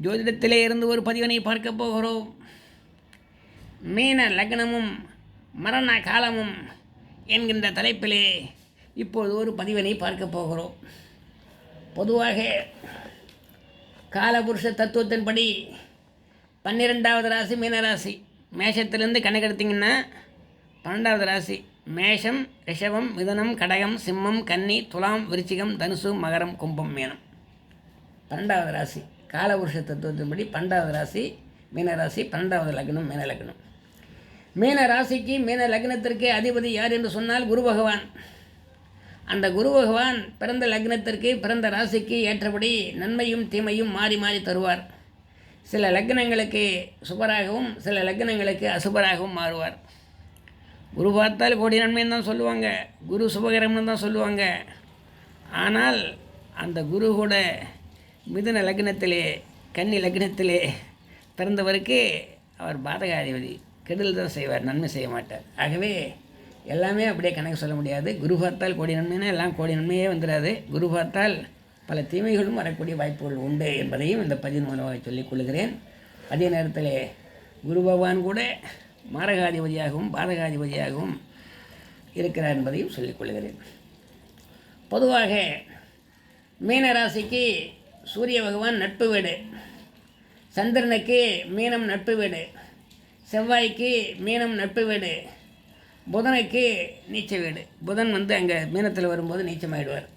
ஜோதிடத்திலே இருந்து ஒரு பதிவனை பார்க்க போகிறோம். மீன லக்னமும் மரண காலமும் என்கின்ற தலைப்பிலே இப்போது ஒரு பதிவினை பார்க்க போகிறோம். பொதுவாக காலபுருஷ தத்துவத்தின்படி பன்னிரெண்டாவது ராசி மீனராசி மேஷத்திலிருந்து கணக்கெடுத்திங்கன்னா பன்னெண்டாவது ராசி. மேஷம் ரிஷபம் மிதனம் கடகம் சிம்மம் கன்னி துலாம் விருச்சிகம் தனுசு மகரம் கும்பம் மீனம். பன்னெண்டாவது ராசி. காலபுருஷ தத்துவத்தின்படி பன்னெண்டாவது ராசி மீனராசி பன்னெண்டாவது லக்னம் மீன லக்னம். மீன ராசிக்கு மீன லக்னத்திற்கே அதிபதி யார் என்று சொன்னால் குரு பகவான். அந்த குரு பகவான் பிறந்த லக்னத்திற்கு பிறந்த ராசிக்கு ஏற்றபடி நன்மையும் தீமையும் மாறி மாறி தருவார். சில லக்னங்களுக்கு சுபராகவும் சில லக்னங்களுக்கு அசுபராகவும் மாறுவார். குரு பார்த்தால் கோடி நன்மைன்னு தான் சொல்லுவாங்க குரு சுபகரம்னு தான் சொல்லுவாங்க. ஆனால் அந்த குரு கூட மிதுன லக்னத்திலே கன்னி லக்னத்திலே பிறந்தவருக்கு அவர் பாதகாதிபதி. கெடுதல் தான் செய்வார் நன்மை செய்ய மாட்டார். ஆகவே எல்லாமே அப்படியே கணக்கு சொல்ல முடியாது. குரு பார்த்தால் கோடி நன்மைனா எல்லாம் கோடி நன்மையே வந்துடாது குரு பார்த்தால் பல தீமைகளும் வரக்கூடிய வாய்ப்புகள் உண்டு என்பதையும் இந்த பதிவு மூலமாக சொல்லிக் கொள்கிறேன். அதே நேரத்தில் குரு பகவான் கூட மாரகாதிபதியாகவும் பாதகாதிபதியாகவும் இருக்கிறார் என்பதையும் சொல்லிக் கொள்கிறேன். பொதுவாக மீனராசிக்கு சூரிய பகவான் நட்பு வீடு. சந்திரனுக்கு மீனம் நட்பு வீடு. செவ்வாய்க்கு மீனம் நட்பு வீடு. புதனுக்கு நீச்ச வீடு. புதன் வந்து அங்கே மீனத்தில் வரும்போது நீச்சமாயிடுவார்.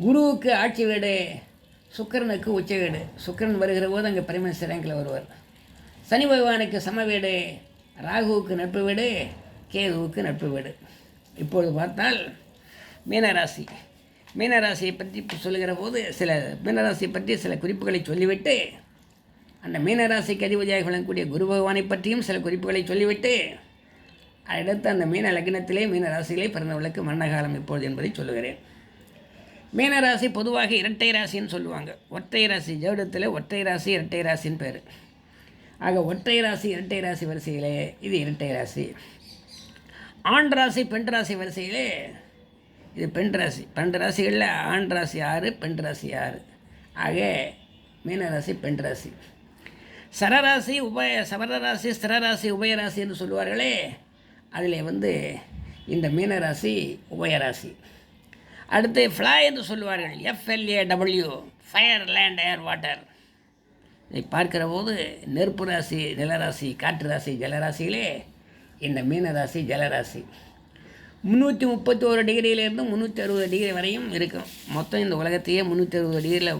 குருவுக்கு ஆட்சி வீடு. சுக்கரனுக்கு உச்ச வீடு. சுக்கிரன் வருகிற போது அங்கே பரிமேச ரேங்கில் வருவார். சனி பகவானுக்கு சம வீடு. ராகுவுக்கு நட்பு வீடு. கேதுவுக்கு நட்பு வீடு. இப்பொழுது பார்த்தால் மீனராசி. மீனராசியை பற்றி இப்போ சொல்லுகிற போது சில மீனராசியை பற்றி சில குறிப்புகளை சொல்லிவிட்டு அந்த மீனராசிக்கு அதிபதியாக விளங்கக்கூடிய குரு பகவானை பற்றியும் சில குறிப்புகளை சொல்லிவிட்டு அடுத்து அந்த மீன லக்னத்திலே மீனராசியிலே பிறந்தவர்களுக்கு மரணகாலம் இப்பொழுது என்பதை சொல்லுகிறேன். மீனராசி பொதுவாக இரட்டை ராசின்னு சொல்லுவாங்க. ஒற்றை ராசி ஜோடத்தில் ஒற்றை ராசி இரட்டை ராசின்னு பேர். ஆக ஒற்றை ராசி இரட்டை ராசி வரிசையிலே இது இரட்டை ராசி. ஆண் ராசி பெண் ராசி வரிசையிலே இது பெண் ராசி. பன்னெண்டு ராசிகளில் ஆண் ராசி ஆறு பெண் ராசி ஆறு. ஆக மீனராசி பெண் ராசி. சரராசி உபய சவரராசி ஸ்திரராசி உபயராசி என்று சொல்லுவார்களே அதில் வந்து இந்த மீனராசி உபயராசி அடுத்து ஃப்ளா என்று சொல்லுவார்கள். FLA W fire land air water இதை பார்க்கிற போது நெருப்பு ராசி நிலராசி காற்று ராசி ஜலராசியிலே இந்த மீனராசி ஜலராசி முந்நூற்றி முப்பத்தி ஒரு டிகிரியிலேருந்து முந்நூற்றி அறுபது டிகிரி வரையும் இருக்கும் மொத்தம் இந்த உலகத்தையே முந்நூற்றி அறுபது டிகிரியில்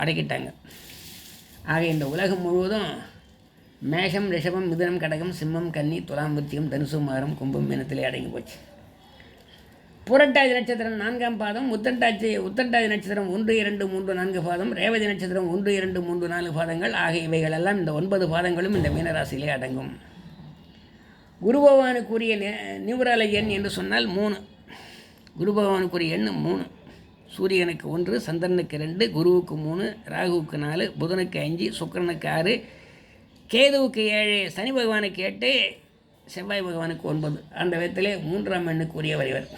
அடக்கிட்டாங்க. ஆக இந்த உலகம் முழுவதும் மேஷம் ரிஷபம் மிதுனம் கடகம் சிம்மம் கன்னி துலாம் விருச்சிகம் தனுசு கும்பம் மீனத்திலே அடங்கி போச்சு. புரட்டாதி நட்சத்திரம் நான்காம் பாதம் உத்தட்டாட்சி உத்தட்டாதி நட்சத்திரம் ஒன்று இரண்டு மூன்று நான்கு பாதம் ரேவதி நட்சத்திரம் ஒன்று இரண்டு மூன்று நான்கு பாதங்கள். ஆகிய இவைகள் எல்லாம் இந்த ஒன்பது பாதங்களும் இந்த மீனராசியிலே அடங்கும். குரு பகவானுக்குரிய நியூமராலஜி எண் என்று சொன்னால் மூணு. குரு பகவானுக்குரிய எண் மூணு. சூரியனுக்கு ஒன்று சந்திரனுக்கு ரெண்டு குருவுக்கு மூணு ராகுவுக்கு நாலு புதனுக்கு அஞ்சு சுக்கரனுக்கு ஆறு கேதுவுக்கு ஏழு சனி பகவானுக்கு எட்டு செவ்வாய் பகவானுக்கு ஒன்பது. அந்த விதத்திலே மூன்றாம் எண்ணுக்குரியவர் இவர்.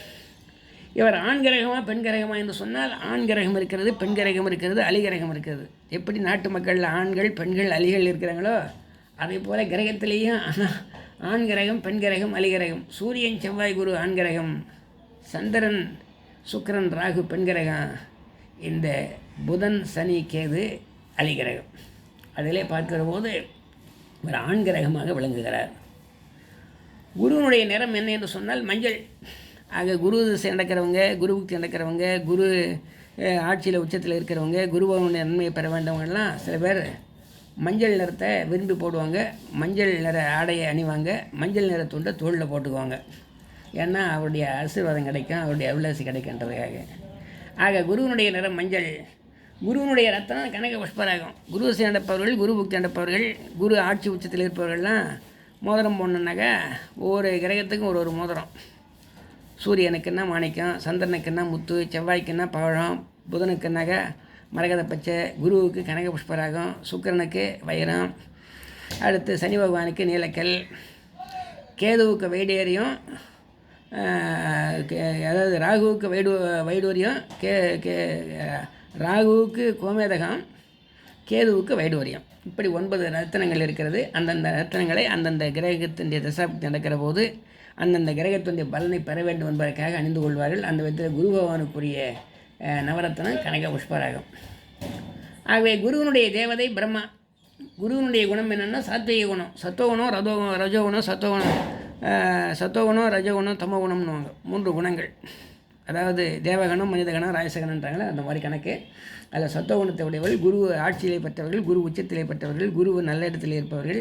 இவர் ஆண் கிரகமா பெண் கிரகமா என்று சொன்னால் ஆண் கிரகம் இருக்கிறது பெண் கிரகம் இருக்கிறது அலிகிரகம் இருக்கிறது. எப்படி நாட்டு மக்களில் ஆண்கள் பெண்கள் அலிகள் இருக்கிறாங்களோ அதே போல் கிரகத்திலேயும் ஆனால் ஆண்கிரகம் பெண்கிரகம் அலிகிரகம். சூரியன் செவ்வாய் குரு ஆண்கிரகம். சந்திரன் சுக்கிரன் ராகு பெண்கிரகம். இந்த புதன் சனி கேது அலிகிரகம். அதிலே பார்க்கிற போது ஒரு ஆண் கிரகமாக விளங்குகிறார். குருவினுடைய நிறம் என்ன என்று சொன்னால் மஞ்சள். ஆக குரு திசை நடக்கிறவங்க குருவுக்கு நடக்கிறவங்க குரு ஆட்சியில் உச்சத்தில் இருக்கிறவங்க குருபவனுடைய நன்மையை பெற வேண்டவங்கலாம் சில பேர் மஞ்சள் நிறத்தை விரும்பி போடுவாங்க மஞ்சள் நிற ஆடையை அணிவாங்க மஞ்சள் நிற துண்டை தோளில் போட்டுக்குவாங்க. ஏன்னா அவருடைய ஆசீர்வாதம் கிடைக்கும் அவருடைய அபிலாசி கிடைக்கின்றதுக்காக ஆக குருவினுடைய நிறம் மஞ்சள். குருவினுடைய ரத்தம் கனக புஷ்பராகும். குரு சேர்ந்தப்பவர்கள் குரு புக்தி அண்டப்பவர்கள் குரு ஆட்சி உச்சத்தில் இருப்பவர்கள்லாம் மோதிரம் போடணுன்னாக்கா ஒவ்வொரு கிரகத்துக்கும் ஒரு ஒரு மோதிரம். சூரியனுக்குன்னா மாணிக்கம் சந்திரனுக்குன்னா முத்து செவ்வாய்க்குன்னா பழம் புதனுக்குன்னாக்க மரகத பச்சை குருவுக்கு கனக புஷ்பராகம் சுக்கிரனுக்கு வைரம் அடுத்து சனி பகவானுக்கு நீலக்கல் கேதுவுக்கு வைடேரியம் கே- அதாவது ராகுவுக்கு வைடு வைடூரியம் கே கே ராகுவுக்கு கோமேதகம் கேதுவுக்கு வைடூரியம். இப்படி ஒன்பது ரத்தினங்கள் இருக்கிறது. அந்தந்த ரத்தினங்களை அந்தந்த கிரகத்தினுடைய தசாப்தி நடக்கிற போது அந்தந்த கிரகத்தினுடைய பலனை பெற வேண்டும் என்பதற்காக அணிந்து கொள்வார்கள். அந்த விதத்தில் குரு பகவானுக்குரிய நவரத்னம் கனக புஷ்பராகம். ஆகவே குருவனுடைய தேவதை பிரம்மா. குருவனுடைய குணம் என்னென்னா சாத்விக குணம். சத்துவகுணம் ரதோ ரஜோகுணம் சத்துவகுணம் அஹ், சத்துவகுணம் ரஜோகுணம் தமோகுணம்னுவாங்க. மூன்று குணங்கள். அதாவது தேவகணம் மனிதகணம் ராயசகணன்றாங்களே அந்த மாதிரி கணக்கு. அதில் சத்துவகுணத்தை உடையவர்கள் குரு ஆட்சியிலே பெற்றவர்கள் குரு உச்சத்திலே பெற்றவர்கள் குரு நல்ல இடத்தில் இருப்பவர்கள்.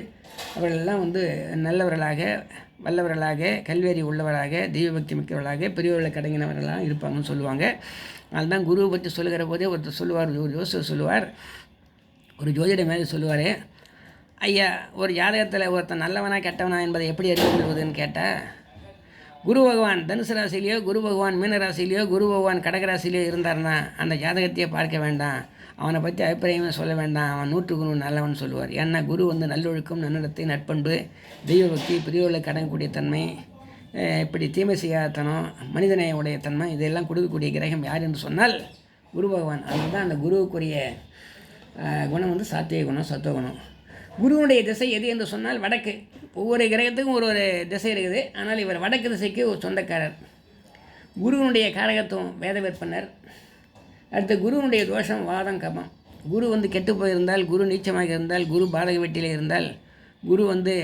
அவர்களெல்லாம் வந்து நல்லவர்களாக வல்லவர்களாக கல்வியறி உள்ளவராக தெய்வபக்தி மிக்கவர்களாக பெரியவர்களை கடங்கினவர்களாக இருப்பாங்கன்னு சொல்லுவாங்க. அதுதான் குருவை பற்றி சொல்லுகிற போதே ஒருத்தர் சொல்லுவார் ஒரு ஜோசர் சொல்லுவார் ஒரு ஜோதிட மேலே சொல்லுவார். ஐயா ஒரு ஜாதகத்தில் ஒருத்தன் நல்லவனா கெட்டவனா என்பதை எப்படி அறிந்து கொள்வதுன்னு கேட்டால் குரு பகவான் தனுசு ராசிலேயோ குரு பகவான் மீன ராசிலேயோ குரு பகவான் கடகராசிலேயோ இருந்தார்னா அந்த ஜாதகத்தையே பார்க்க வேண்டாம். அவனை பற்றி அபிப்பிராயமே சொல்ல வேண்டாம். அவன் நூற்றுக்கு நூறு நல்லவன் சொல்லுவார். ஏன்னா குரு வந்து நல்லொழுக்கம் நன்னடத்தை நட்பண்பு தெய்வபக்தி பெரியவர்களை கடங்கக்கூடிய தன்மை இப்படி தீமை செய்யாதனம் மனிதநேய உடைய தன்மை இதெல்லாம் கொடுக்கக்கூடிய கிரகம் யார் என்று சொன்னால் குரு பகவான். அதுதான் அந்த குருவுக்குரிய குணம் வந்து சாத்திய குணம் சத்துவ குணம். குருவுடைய திசை எது என்று சொன்னால் வடக்கு. ஒவ்வொரு கிரகத்துக்கும் ஒரு ஒரு திசை இருக்குது. ஆனால் இவர் வடக்கு திசைக்கு ஒரு சொந்தக்காரர். குருவினுடைய காரகத்துவம் வேத விற்பனர். அடுத்து குருவினுடைய தோஷம் வாதம் கபம். குரு வந்து கெட்டு போயிருந்தால் குரு நீச்சமாக இருந்தால் குரு பாதக வெட்டியில் இருந்தால் குரு வந்து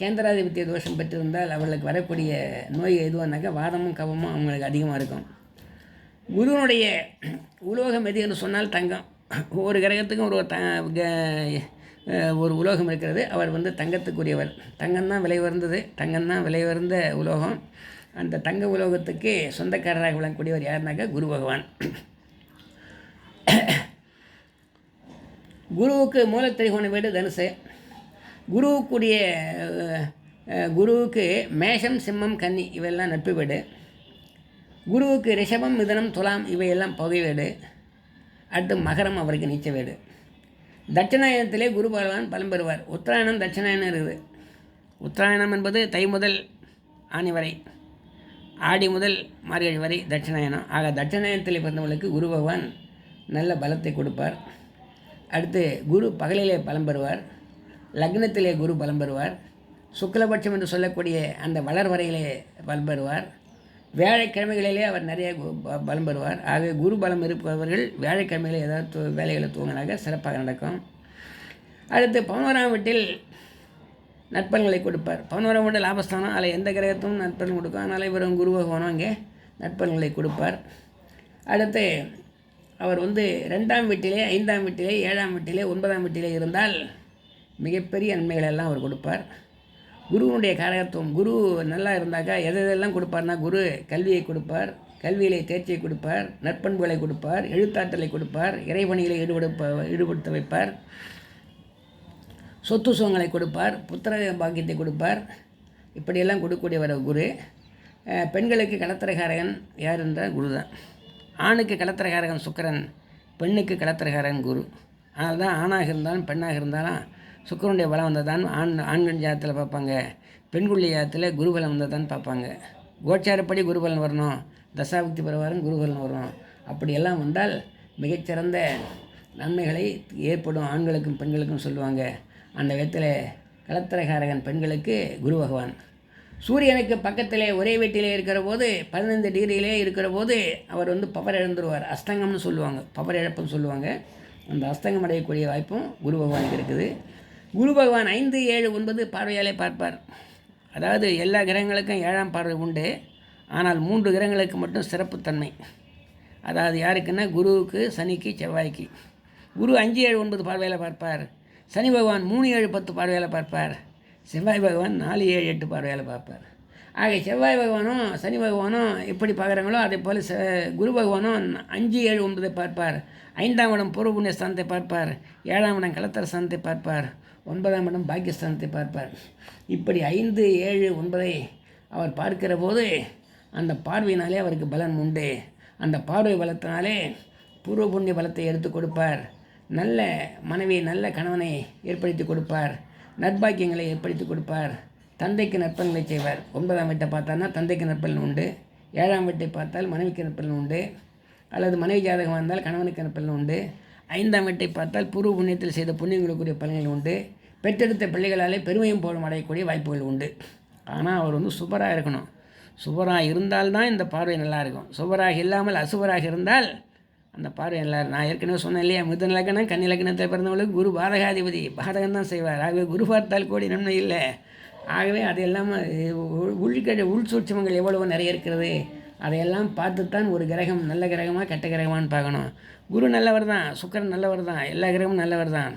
கேந்திராதிபத்திய தோஷம் பெற்றிருந்தால் அவர்களுக்கு வரக்கூடிய நோய் எதுவானாக்கா வாதமும் கவமும் அவங்களுக்கு அதிகமாக இருக்கும். குருவினுடைய உலோகம் எது என்று சொன்னால் தங்கம். ஒவ்வொரு கிரகத்துக்கும் ஒரு த ஒரு உலோகம் இருக்கிறது. அவர் வந்து தங்கத்துக்குரியவர். தங்கம் தான் விலை உயர்ந்தது. தங்கம் தான் விலை உயர்ந்த உலோகம். அந்த தங்க உலோகத்துக்கு சொந்தக்காரராக விளங்கக்கூடியவர் யாருனாக்கா குரு பகவான். குருவுக்கு மூலத்திரிகோண வீடு தனுசு. குருவுக்குரிய குருவுக்கு மேஷம் சிம்மம் கன்னி இவையெல்லாம் நட்பு வீடு. குருவுக்கு ரிஷபம் மிதனம் துலாம் இவையெல்லாம் பகை வீடு. அடுத்து மகரம் அவருக்கு நீச்ச வீடு. தட்சிணாயனத்திலே குரு பகவான் பலம் பெறுவார். உத்தராயணம் தட்சிணாயனம் இருக்குது. உத்தராயணம் என்பது தை முதல் ஆணி வரை ஆடி முதல் மார்கழி வரை தட்சிணாயனம். ஆக தட்சிணாயனத்தில் பிறந்தவர்களுக்கு குரு பகவான் நல்ல பலத்தை கொடுப்பார். அடுத்து குரு பகலிலே பலம் பெறுவார். லக்னத்திலே குரு பலம் பெறுவார். சுக்லபட்சம் என்று சொல்லக்கூடிய அந்த வளர் வரையிலே பலம் பெறுவார். வியாழக்கிழமைகளிலே அவர் நிறைய கு- ப- பலம் பெறுவார். ஆகவே குரு பலம் இருப்பவர்கள் வியாழக்கிழமைகளில் ஏதாவது வேலைகளை தூங்கினாக சிறப்பாக நடக்கும். அடுத்து பதினோராம் வீட்டில் நட்பன்களை கொடுப்பார். பதினோராம் வீட்டில் லாபஸ்தானம் அதில் எந்த கிரகத்தும் நட்பன் கொடுக்கும் அதனால் இவர் குரு பகவானும் அங்கே நட்பன்களை கொடுப்பார். அடுத்து அவர் வந்து ரெண்டாம் வீட்டிலே ஐந்தாம் வீட்டிலே ஏழாம் வீட்டிலே ஒன்பதாம் வீட்டிலே இருந்தால் மிகப்பெரிய நன்மைகளெல்லாம் அவர் கொடுப்பார். குருவினுடைய காரகத்துவம் குரு நல்லா இருந்தாக்கா எதை எதெல்லாம் கொடுப்பார்னா குரு கல்வியை கொடுப்பார் கல்வியிலே தேர்ச்சியை கொடுப்பார் நற்பண்புகளை கொடுப்பார் எழுத்தாற்றலை கொடுப்பார் இறைவணிகளை ஈடுபடுப்ப ஈடுபடுத்த வைப்பார். சொத்து சுகங்களை கொடுப்பார் புத்திர பாக்கியத்தை கொடுப்பார். இப்படியெல்லாம் கொடுக்கக்கூடியவர் குரு. பெண்களுக்கு கலத்திரகாரகன் யார் என்றால் குரு தான் ஆணுக்கு கலத்திரகாரகன் சுக்கரன் பெண்ணுக்கு கலத்திரகாரகன் குரு. அதனால் தான் ஆணாக இருந்தாலும் பெண்ணாக இருந்தாலும் சுக்கரனுடைய பலம் வந்தால் தான் ஆண் ஆண்கள் ஜாதத்தில் பார்ப்பாங்க. பெண்களுடைய ஜாதத்தில் குருபலம் வந்தால் தான் பார்ப்பாங்க. கோச்சாரப்படி குருபலன் வரணும். தசாபக்தி பிரகாரம் குருபலன் வரணும். அப்படியெல்லாம் வந்தால் மிகச்சிறந்த நன்மைகளை ஏற்படும். ஆண்களுக்கும் பெண்களுக்கும் சொல்லுவாங்க. அந்த விதத்தில் கலத்திரகாரகன் பெண்களுக்கு குரு பகவான். சூரியனுக்கு பக்கத்திலே ஒரே வீட்டிலே இருக்கிற போது பதினைந்து டிகிரியிலே இருக்கிற போது அவர் வந்து பவர் இழந்துருவார். அஸ்தங்கம்னு சொல்லுவாங்க. பவர் இழப்புன்னு சொல்லுவாங்க. அந்த அஸ்தங்கம் அடையக்கூடிய வாய்ப்பும் குரு பகவானுக்கு இருக்குது. குரு பகவான் ஐந்து ஏழு ஒன்பது பார்வையாலே பார்ப்பார். அதாவது எல்லா கிரகங்களுக்கும் ஏழாம் பார்வை உண்டு. ஆனால் மூன்று கிரகங்களுக்கு மட்டும் சிறப்புத்தன்மை அதாவது யாருக்குன்னா குருவுக்கு சனிக்கு செவ்வாய்க்கு. குரு அஞ்சு ஏழு ஒன்பது பார்வையில் பார்ப்பார். சனி பகவான் மூணு ஏழு பத்து பார்வையில் பார்ப்பார். செவ்வாய் பகவான் நாலு ஏழு எட்டு பார்வையில் பார்ப்பார். ஆக செவ்வாய் பகவானும் சனி பகவானும் எப்படி பார்க்குறாங்களோ அதே போல் ச குரு பகவானும் அஞ்சு ஏழு ஒன்பதை பார்ப்பார். ஐந்தாம் இடம் பூர்வ புண்ணிய ஸ்தானத்தை பார்ப்பார். ஏழாம் இடம் கலத்தர ஸ்தானத்தை பார்ப்பார். ஒன்பதாம் இடம் பாக்கியஸ்தானத்தை பார்ப்பார். இப்படி ஐந்து ஏழு ஒன்பதை அவர் பார்க்கிற போது அந்த பார்வையினாலே அவருக்கு பலன் உண்டு. அந்த பார்வை பலத்தினாலே பூர்வ புண்ணிய பலத்தை எடுத்து கொடுப்பார். நல்ல மனைவி நல்ல கணவனை ஏற்படுத்தி கொடுப்பார். நற்பாக்கியங்களை ஏற்படுத்தி கொடுப்பார். தந்தைக்கு நற்பலன்களை செய்வார். ஒன்பதாம் வீட்டை பார்த்தான்னா தந்தைக்கு நற்பலன் உண்டு. ஏழாம் வீட்டை பார்த்தால் மனைவிக்கு நற்பலன் உண்டு. அல்லது மனைவி ஜாதகம் வந்தால் கணவனுக்கு நற்பலன் உண்டு. ஐந்தாம் வீட்டை பார்த்தால் பூர்வ புண்ணியத்தில் செய்த புண்ணியங்களுக்குரிய பலன்கள் உண்டு. பெற்றெடுத்த பிள்ளைகளாலே பெருமையும் போலும் அடையக்கூடிய வாய்ப்புகள் உண்டு. ஆனால் அவர் வந்து சுபராக இருக்கணும். சுபராக இருந்தால்தான் இந்த பார்வை நல்லா இருக்கும் சுபராக இல்லாமல் அசுபராக இருந்தால் அந்த பார்வை நல்லா நான் ஏற்கனவே சொன்னேன் இல்லையா? மிதன லக்னம் கன்னி லக்னத்தில் பிறந்தவங்களுக்கு குரு பாதகாதிபதி. பாதகம் தான் செய்வார். ஆகவே குரு பார்த்தால் கோடி நன்மை இல்லை. ஆகவே அது எல்லாமே உள்கட உள் சூட்சமங்கள் எவ்வளவு நிறைய இருக்கிறது. அதையெல்லாம் பார்த்துத்தான் ஒரு கிரகம் நல்ல கிரகமாக கெட்ட கிரகமான்னு பார்க்கணும். குரு நல்லவர் தான் சுக்கரன் நல்லவர் தான் எல்லா கிரகமும் நல்லவர் தான்.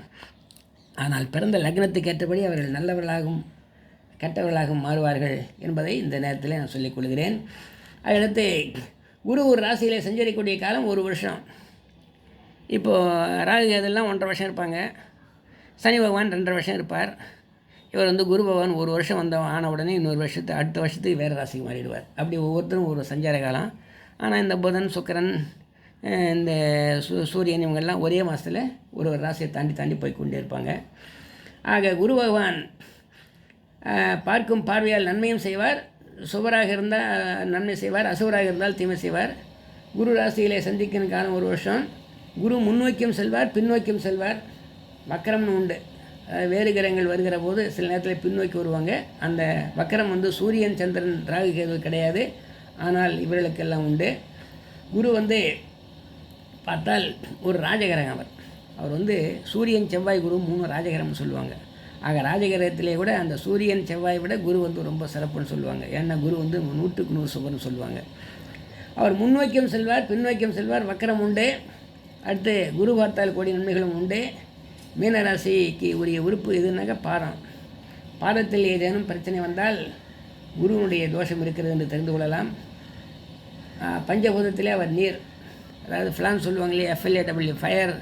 ஆனால் பிறந்த லக்னத்துக்கு ஏற்றபடி அவர்கள் நல்லவர்களாகவும் கெட்டவர்களாகவும் மாறுவார்கள் என்பதை இந்த நேரத்தில் நான் சொல்லிக் கொள்கிறேன். அடுத்து குரு ஒரு ராசியிலே சஞ்சரிக்கக்கூடிய காலம் ஒரு வருஷம். இப்போது ராகு அதெல்லாம் ஒன்றரை வருஷம் இருப்பாங்க. சனி பகவான் ரெண்டரை வருஷம் இருப்பார். இவர் வந்து குரு பகவான் ஒரு வருஷம் வந்த ஆன உடனே இன்னொரு வருஷத்து அடுத்த வருஷத்துக்கு வேறு ராசிக்கு மாறிடுவார். அப்படி ஒவ்வொருத்தரும் ஒரு சஞ்சார காலம். ஆனால் இந்த புதன் சுக்கிரன் இந்த சூ சூரியன் இவங்கெல்லாம் ஒரே மாதத்தில் ஒரு ஒரு ராசியை தாண்டி தாண்டி போய் கொண்டே இருப்பாங்க. ஆக குரு பகவான் பார்க்கும் பார்வையால் நன்மையும் செய்வார் சுவராக இருந்தால் நன்மை செய்வார் அசுவராக இருந்தால் தீமை செய்வார். குரு ராசியிலே சந்திக்கிற காலம் ஒரு வருஷம். குரு முன்னோக்கியும் செல்வார் பின்னோக்கியும் செல்வார். வக்கரம்னு உண்டு. வேறு கிரகங்கள் வருகிற போது சில நேரத்தில் பின்னோக்கி வருவாங்க. அந்த வக்கரம் வந்து சூரியன் சந்திரன் ராகு கேது கிடையாது. ஆனால் இவர்களுக்கெல்லாம் உண்டு. குரு வந்து பார்த்தால் ஒரு ராஜகிரகம் அவர். அவர் வந்து சூரியன் செவ்வாய் குரு மூணு ராஜகிரகம்னு சொல்லுவாங்க. ஆக ராஜகிரகத்திலே கூட அந்த சூரியன் செவ்வாய் விட குரு வந்து ரொம்ப சிறப்புன்னு சொல்லுவாங்க. ஏன்னா குரு வந்து நூற்றுக்கு நூறு சுபர்னு சொல்லுவாங்க. அவர் முன்னோக்கியும் செல்வார் பின்னோக்கியும் செல்வார் வக்கரம் உண்டு. அடுத்து குரு பார்த்தால் கோடி நன்மைகளும் உண்டு. மீனராசிக்கு உரிய உறுப்பு எதுனாக்கா பாரம். பாதத்தில் ஏதேனும் பிரச்சனை வந்தால் குருவனுடைய தோஷம் இருக்கிறது என்று தெரிந்து கொள்ளலாம். பஞ்சபூதத்திலே அவர் நீர். அதாவது ஃப்ளான் சொல்லுவாங்க இல்லையா எஃப்எல்ஏடபிள்யூ ஃபயர்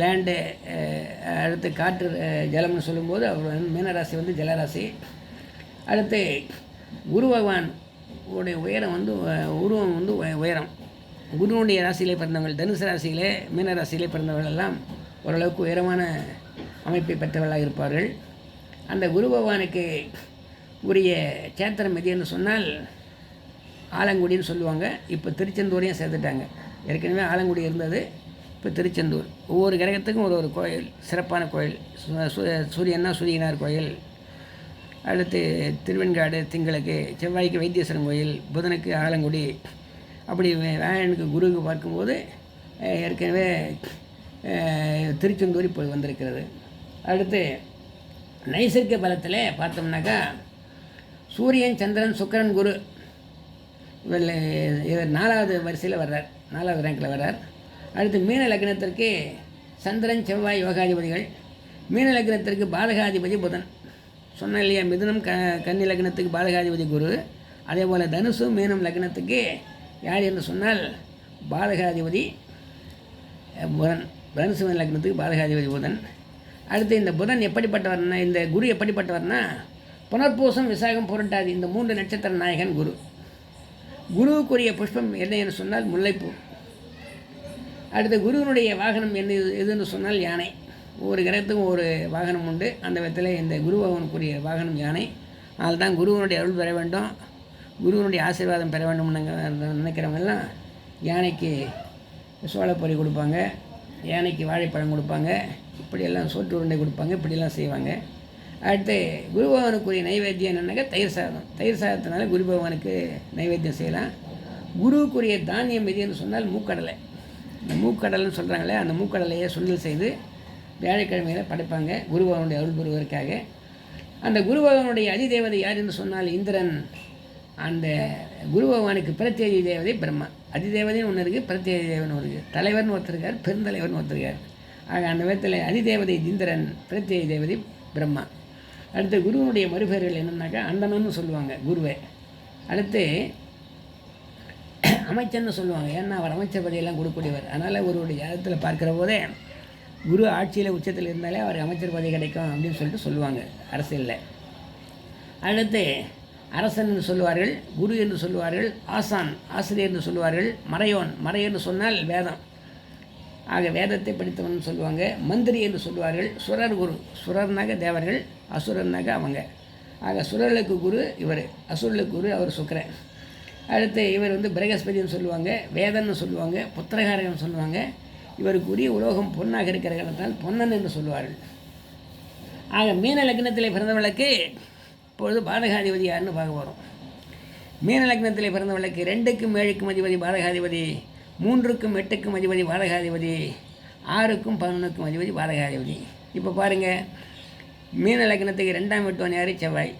லேண்டு அடுத்து காற்று ஜலம்னு சொல்லும்போது அவர் வந்து மீனராசி வந்து ஜலராசி. அடுத்து குரு பகவான் உடைய உயரம் வந்து உருவம் வந்து உயரம். குருவனுடைய ராசியிலே பிறந்தவர்கள் தனுசு ராசியிலே மீன ராசியிலே பிறந்தவர்கள் எல்லாம் ஓரளவுக்கு உயரமான அமைப்பை பெற்றவர்களாக இருப்பார்கள். அந்த குரு பகவானுக்கு உரிய சேத்திரம் எது என்று சொன்னால் ஆலங்குடின்னு சொல்லுவாங்க. இப்போ திருச்செந்தூரையும் சேர்த்துட்டாங்க. ஏற்கனவே ஆலங்குடி இருந்தது. இப்போ திருச்செந்தூர். ஒவ்வொரு கிரகத்துக்கும் ஒரு ஒரு கோயில் சிறப்பான கோயில். சு- சூரியன்னா சூரியனார் கோயில். அடுத்து திருவெண்காடு திங்களுக்கு செவ்வாய்க்கு வைத்தீஸ்வரன் கோயில் புதனுக்கு ஆலங்குடி. அப்படி வே- குருவுக்கு பார்க்கும்போது ஏற்கனவே திருச்செந்தூர் இப்போ வந்திருக்கிறது. அடுத்து நைசர்க பலத்தில் பார்த்தோம்னாக்கா சூரியன் சந்திரன் சுக்கிரன் குரு இவர் இவர் நாலாவது வரிசையில் வர்றார். நாலாவது ரேங்கில் வர்றார். அடுத்து மீன லக்னத்திற்கு சந்திரன் செவ்வாய் யோகாதிபதிகள். மீன லக்னத்திற்கு பாதகாதிபதி புதன். சொன்னேன் இல்லையா மிதுனம் க கன்னி லக்னத்துக்கு பாதகாதிபதி குரு. அதே போல் தனுசு மீனம் லக்னத்துக்கு யார் என்று சொன்னால் பாதகாதிபதி புதன். தனுசு மீன லக்னத்துக்கு பாதகாதிபதி புதன். அடுத்து இந்த புதன் எப்படிப்பட்டவர்னா இந்த குரு எப்படிப்பட்டவர்னா புனர்பூசம் விசாகம் புரட்டாதி இந்த மூன்று நட்சத்திர நாயகன் குரு. குருவுக்குரிய புஷ்பம் என்ன என்று சொன்னால் முல்லைப்பூ. அடுத்து குருவினுடைய வாகனம் என்ன எதுன்னு சொன்னால் யானை. ஒவ்வொரு கிரகத்துக்கும் ஒரு வாகனம் உண்டு. அந்த விதத்தில் இந்த குரு பகவனுக்குரிய வாகனம் யானை. அதில் தான் குருவனுடைய அருள் பெற வேண்டும். குருவனுடைய ஆசீர்வாதம் பெற வேண்டும்னு நினைக்கிறவங்க எல்லாம் யானைக்கு சோளப்பொரி கொடுப்பாங்க. யானைக்கு வாழைப்பழம் கொடுப்பாங்க. இப்படியெல்லாம் சோற்று உருண்டை கொடுப்பாங்க. இப்படியெல்லாம் செய்வாங்க. அடுத்து குரு பகவானுக்குரிய நைவேத்தியம் என்னன்னாக்கா தயிர் சாதம். தயிர் சாதத்தினால குரு பகவானுக்கு நைவேத்தியம் செய்யலாம். குருவுக்குரிய தானியம் எதுன்னு சொன்னால் மூக்கடலை. இந்த மூக்கடலைன்னு சொல்கிறாங்களே அந்த மூக்கடலையை சுண்டல் செய்து வியாழக்கிழமையில் படைப்பாங்க குரு பகவானுடைய அருள் பெறுவதற்காக அந்த குரு பகவானுடைய அதிதேவதை யார் என்று சொன்னால் இந்திரன். அந்த குரு பகவானுக்கு பிரத்யேகி தேவதை பிரம்மா. அதிதேவதைன்னு ஒன்று இருக்குது பிரத்யேகி தேவன் ஒன்று இருக்குது தலைவர்னு ஒருத்தருக்கார் பெருந்தலைவர்னு ஒருத்தர் இருக்கார். ஆக அந்த விதத்தில் அதிதேவதை இந்திரன் பிரத்யேகி தேவதை பிரம்மா. அடுத்து குருவனுடைய மறுபெயர்கள் என்னன்னாக்கா அண்டனன்னு சொல்லுவாங்க குருவை. அடுத்து அமைச்சர்னு சொல்லுவாங்க ஏன்னா அவர் அமைச்சர் பதவியெல்லாம் கொடுக்கக்கூடியவர். அதனால் ஒருவருடைய ஜாதகத்தில் பார்க்குற போதே குரு ஆட்சியில் உச்சத்தில் இருந்தாலே அவர் அமைச்சர் பதவி கிடைக்கும் அப்படின்னு சொல்லிட்டு சொல்லுவாங்க அரசியலில். அடுத்து அரசன் என்று சொல்லுவார்கள் குரு என்று சொல்லுவார்கள் ஆசான் ஆசிரியர் என்று சொல்லுவார்கள் மறையோன். மறை என்று சொன்னால் வேதம். ஆக வேதத்தை படித்தவன் சொல்லுவாங்க. மந்திரி என்று சொல்லுவார்கள். சுரர் குரு. சுரர்னாக தேவர்கள் அசுரர்னாக அவங்க. ஆக சுரர்களுக்கு குரு இவர். அசுரர்களுக்கு குரு அவர் சுக்கரன். அடுத்து இவர் வந்து பிரகஸ்பதின்னு சொல்லுவாங்க. வேதன்னு சொல்லுவாங்க. புத்திரகாரகன் சொல்லுவாங்க. இவருக்கு உரிய உலோகம் பொன்னாக இருக்கிற காரணத்தால் பொன்னன் என்று சொல்லுவார்கள். ஆக மீன லக்னத்திலே பிறந்தவளுக்கு இப்பொழுது பாதகாதிபதி யாருன்னு பார்க்க போகிறோம் மீன லக்னத்திலே பிறந்தவளுக்கு ரெண்டுக்கும் ஏழுக்கும் அதிபதி பாதகாதிபதி மூன்றுக்கும் எட்டுக்கும் அதிபதி பாதகாதிபதி ஆறுக்கும் பதினொன்றுக்கும் அதிபதி பாதகாதிபதி இப்போ பாருங்கள் மீன லக்னத்துக்கு ரெண்டாம் வீட்டுவன் யார்? செவ்வாய்.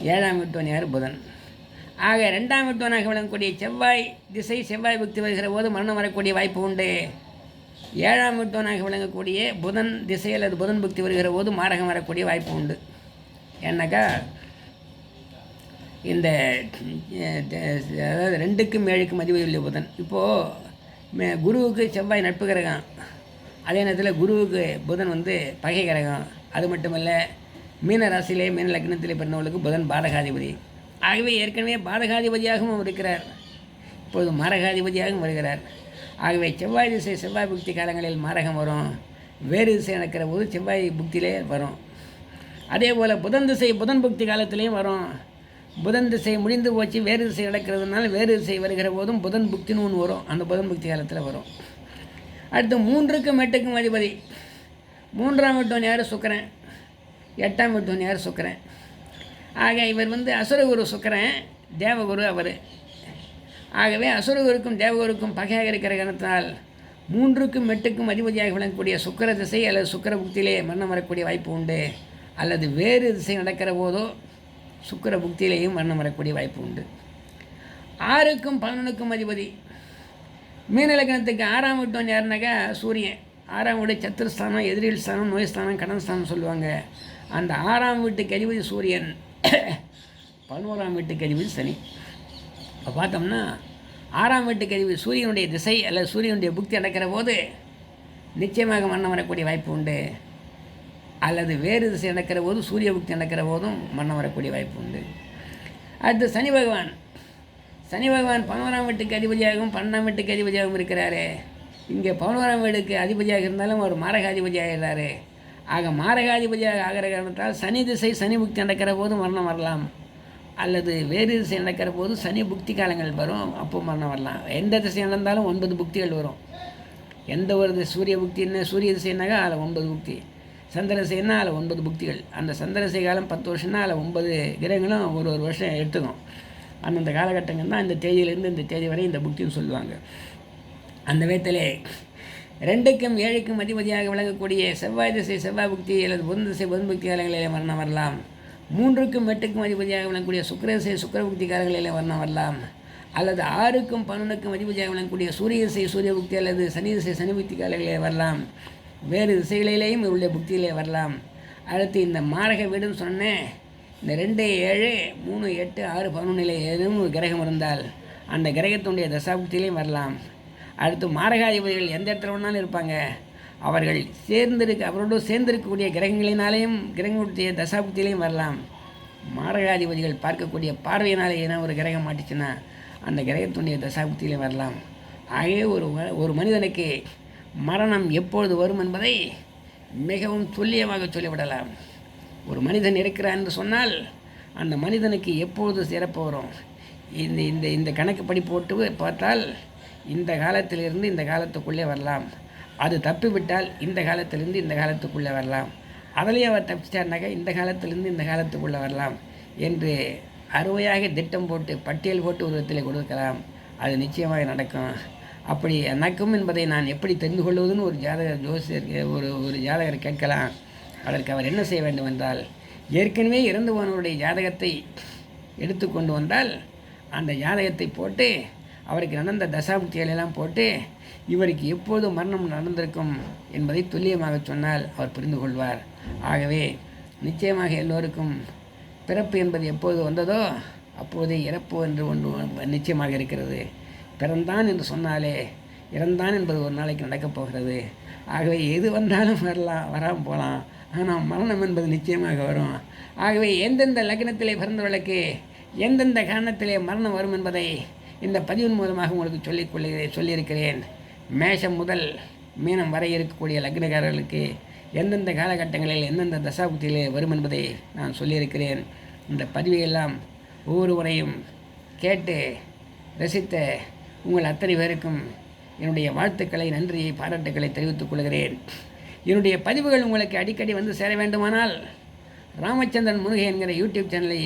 ஏழாம் வீட்டுவன் யார்? புதன். ஆக ரெண்டாம் வீட்டுவனாக விளங்கக்கூடிய செவ்வாய் திசை செவ்வாய் பக்தி வருகிற போது மரணம் வரக்கூடிய வாய்ப்பு உண்டு. ஏழாம் வீட்டுவனாக விளங்கக்கூடிய புதன் திசை அல்லது புதன் பக்தி வருகிற போது மாரகம் வரக்கூடிய வாய்ப்பு உண்டு. என்னக்கா இந்த அதாவது ரெண்டுக்கும் ஏழுக்கும் அதிபதி உள்ள புதன். இப்போது குருவுக்கு செவ்வாய் நட்பு கிரகம். அதே நேரத்தில் குருவுக்கு புதன் வந்து பகை கிரகம். அது மட்டுமல்ல மீன ராசியிலே மீன லக்னத்திலே பிறந்தவர்களுக்கு புதன் பாதகாதிபதி. ஆகவே ஏற்கனவே பாதகாதிபதியாகவும் அவர் இருக்கிறார். இப்போது மாரகாதிபதியாகவும் வருகிறார். ஆகவே செவ்வாய் திசை செவ்வாய் புக்தி காலங்களில் மாரகம் வரும். வேறு திசை நடக்கிற போது செவ்வாய் புக்தியிலே வரும். அதே போல் புதன் திசை புதன் புக்தி காலத்திலையும் வரும். புதன் திசை முடிந்து போச்சு வேறு திசை நடக்கிறதுனால வேறு திசை வருகிற போதும் புதன் புக்தின்னு ஒன்று வரும். அந்த புதன் புக்தி காலத்தில் வரும். அடுத்து மூன்றுக்கும் எட்டுக்கும் அதிபதி. மூன்றாம் வீட்டுவன் யார்? சுக்கரன். எட்டாம் வீட்டுவன் யார்? சுக்கரன். ஆக இவர் வந்து அசுரகுரு சுக்கரன் தேவகுரு அவர். ஆகவே அசுரகுருக்கும் தேவகுருக்கும் பகையாக இருக்கிற காரணத்தினால் மூன்றுக்கும் எட்டுக்கும் அதிபதியாக விளங்கக்கூடிய சுக்கர திசை அல்லது சுக்கர புக்தியிலே மரணம் வரக்கூடிய வாய்ப்பு உண்டு. அல்லது வேறு திசை நடக்கிற போதோ சுக்கர புக்தியிலேயும் வண்ணம் வரக்கூடிய வாய்ப்பு உண்டு. ஆறுக்கும் பதினொன்றுக்கும் அதிபதி. மீன லக்னத்துக்கு ஆறாம் வீட்டம் யாருனாக்கா சூரியன். ஆறாம் வீடு சத்துருஸ்தானம் எதிரில் ஸ்தானம் நோய் ஸ்தானம் கடன் ஸ்தானம் சொல்லுவாங்க. அந்த ஆறாம் வீட்டுக்கு அதிபதி சூரியன். பதினோராம் வீட்டுக்கு அதிபதி சனி. இப்போ பார்த்தோம்னா ஆறாம் வீட்டுக்கு அதிபதி சூரியனுடைய திசை அல்லது சூரியனுடைய புக்தி நடக்கிற போது நிச்சயமாக வண்ணம் வரக்கூடிய வாய்ப்பு உண்டு. அல்லது வேறு திசை நடக்கிற போது சூரிய புக்தி நடக்கிற போதும் மன்னம் வரக்கூடிய வாய்ப்பு உண்டு. அடுத்து சனி பகவான். சனி பகவான் பதினோராம் வீட்டுக்கு அதிபதியாகவும் பன்னெண்டாம் வீட்டுக்கு அதிபதியாகவும் இருக்கிறாரே. இங்கே பதினோராம் வீடுக்கு அதிபதியாக இருந்தாலும் அவர் மாரகாதிபதியாகிறாரு. ஆக மாரகாதிபதியாக ஆகிற காரணத்தால் சனி திசை சனி புக்தி நடக்கிற போது மரணம் வரலாம். அல்லது வேறு திசை நடக்கிற போது சனி புக்தி காலங்கள் வரும் அப்போ மரணம் வரலாம். எந்த திசை நடந்தாலும் ஒன்பது புக்திகள் வரும். எந்த ஒரு சூரிய புக்தின்னு சூரிய திசைனாக்கா அதில் ஒன்பது புக்தி. சந்திர அதில் ஒன்பது புக்திகள். அந்த சந்திரசை காலம் பத்து வருஷம்னா அதில் ஒன்பது கிரகங்களும் ஒரு ஒரு வருஷம் எடுத்துக்கும். அந்தந்த காலகட்டங்கள் தான் இந்த தேதியிலேருந்து இந்த தேதி வரை இந்த புக்தின்னு சொல்லுவாங்க. அந்த விதத்திலே ரெண்டுக்கும் ஏழுக்கும் அதிபதியாக விளங்கக்கூடிய செவ்வாய் திசை செவ்வாய் புக்தி அல்லது புதன் திசை புதன் புக்தி காலங்களிலே மரணம் வரலாம். மூன்றுக்கும் எட்டுக்கும் அதிபதியாக விளங்கக்கூடிய சுக்கிர திசை சுக்கிர புக்தி காலங்களிலே வர்ணம் வரலாம். அல்லது ஆறுக்கும் பன்னெண்டுக்கும் அதிபதியாக விளங்கக்கூடிய சூரிய திசை சூரிய புக்தி அல்லது சனி திசை சனி புக்தி காலங்களிலே வரலாம். வேறு திசைகளிலேயும் இவருடைய புக்தியிலே வரலாம். அடுத்து இந்த மாரக வீடுன்னு சொன்னேன் இந்த ரெண்டு ஏழு மூணு எட்டு ஆறு பதினொன்றில் ஏதும் ஒரு கிரகம் இருந்தால் அந்த கிரகத்தினுடைய தசாபுக்தியிலையும் வரலாம். அடுத்து மாரகாதிபதிகள் எந்த இடத்துல வேணாலும் இருப்பாங்க. அவர்கள் சேர்ந்திருக்க அவரோடு சேர்ந்திருக்கக்கூடிய கிரகங்களினாலேயும் கிரகங்களுடைய தசாபுக்தியிலையும் வரலாம். மாரகாதிபதிகள் பார்க்கக்கூடிய பார்வையினாலே ஏன்னா ஒரு கிரகம் மாட்டுச்சுன்னா அந்த கிரகத்தினுடைய தசாபுக்தியிலையும் வரலாம். ஆகவே ஒரு ம- ஒரு மனிதனுக்கு மரணம் எப்பொழுது வரும் என்பதை மிகவும் துல்லியமாக சொல்லிவிடலாம். ஒரு மனிதன் இருக்கிறான் என்று சொன்னால் அந்த மனிதனுக்கு எப்பொழுது சிறப்பு வரும் இந்த இந்த இந்த கணக்குப்படி போட்டு பார்த்தால் இந்த காலத்திலிருந்து இந்த காலத்துக்குள்ளே வரலாம். அது தப்பிவிட்டால் இந்த காலத்திலிருந்து இந்த காலத்துக்குள்ளே வரலாம். அதிலேயே அவர் தப்பிச்சிட்டாருனாக்கா இந்த காலத்திலிருந்து இந்த காலத்துக்குள்ளே வரலாம் என்று அறுவையாக திட்டம் போட்டு பட்டியல் போட்டு உருவத்தில் கொடுக்கலாம். அது நிச்சயமாக நடக்கும். அப்படி எனக்கும் என்பதை நான் எப்படி தெரிந்து கொள்வதுன்னு ஒரு ஜாதகர் ஜோசியர் ஒரு ஒரு ஜாதகர் கேட்கலாம். அதற்கு அவர் என்ன செய்ய வேண்டும் என்றால் ஏற்கனவே இறந்து போனவருடைய ஜாதகத்தை எடுத்துக்கொண்டு வந்தால் அந்த ஜாதகத்தை போட்டு அவருக்கு நடந்த தசாபுக்திகள் எல்லாம் போட்டு இவருக்கு எப்போது மரணம் நடந்திருக்கும் என்பதை துல்லியமாக சொன்னால் அவர் புரிந்து கொள்வார். ஆகவே நிச்சயமாக எல்லோருக்கும் பிறப்பு என்பது எப்போது வந்ததோ அப்போதே இறப்பு என்று ஒன்று நிச்சயமாக இருக்கிறது. பிறந்தான் என்று சொன்னாலே இறந்தான் என்பது ஒரு நாளைக்கு நடக்கப் போகிறது. ஆகவே எது வந்தாலும் வரலாம் வராமல் போகலாம். ஆனால் மரணம் என்பது நிச்சயமாக வரும். ஆகவே எந்தெந்த லக்னத்திலே பிறந்தவர்களுக்கு எந்தெந்த காரணத்திலே மரணம் வரும் என்பதை இந்த பதிவின் மூலமாக உங்களுக்கு சொல்லிக் கொள்கிறேன் சொல்லியிருக்கிறேன். மேஷம் முதல் மீனம் வரை இருக்கக்கூடிய லக்னக்காரர்களுக்கு எந்தெந்த காலகட்டங்களில் எந்தெந்த தசாபுத்தியிலே வரும் என்பதை நான் சொல்லியிருக்கிறேன். இந்த பதிவையெல்லாம் ஒவ்வொருவரையும் கேட்டு ரசித்த உங்கள் அத்தனை பேருக்கும் என்னுடைய வாழ்த்துக்களை நன்றியை பாராட்டுக்களை தெரிவித்துக் கொள்கிறேன். என்னுடைய பதிவுகள் உங்களுக்கு அடிக்கடி வந்து சேர வேண்டுமானால் ராமச்சந்திரன் முருகை என்கிற யூடியூப் சேனலை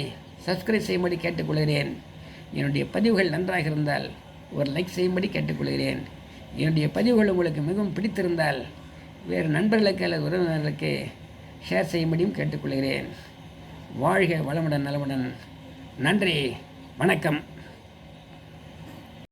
சப்ஸ்கிரைப் செய்யும்படி கேட்டுக்கொள்கிறேன். என்னுடைய பதிவுகள் நன்றாக இருந்தால் ஒரு லைக் செய்யும்படி கேட்டுக்கொள்கிறேன். என்னுடைய பதிவுகள் உங்களுக்கு மிகவும் பிடித்திருந்தால் வேறு நண்பர்களுக்கு அல்லது உறவினர்களுக்கு ஷேர் செய்யும்படியும் கேட்டுக்கொள்கிறேன். வாழ்க வளமுடன் நலமுடன். நன்றி வணக்கம்.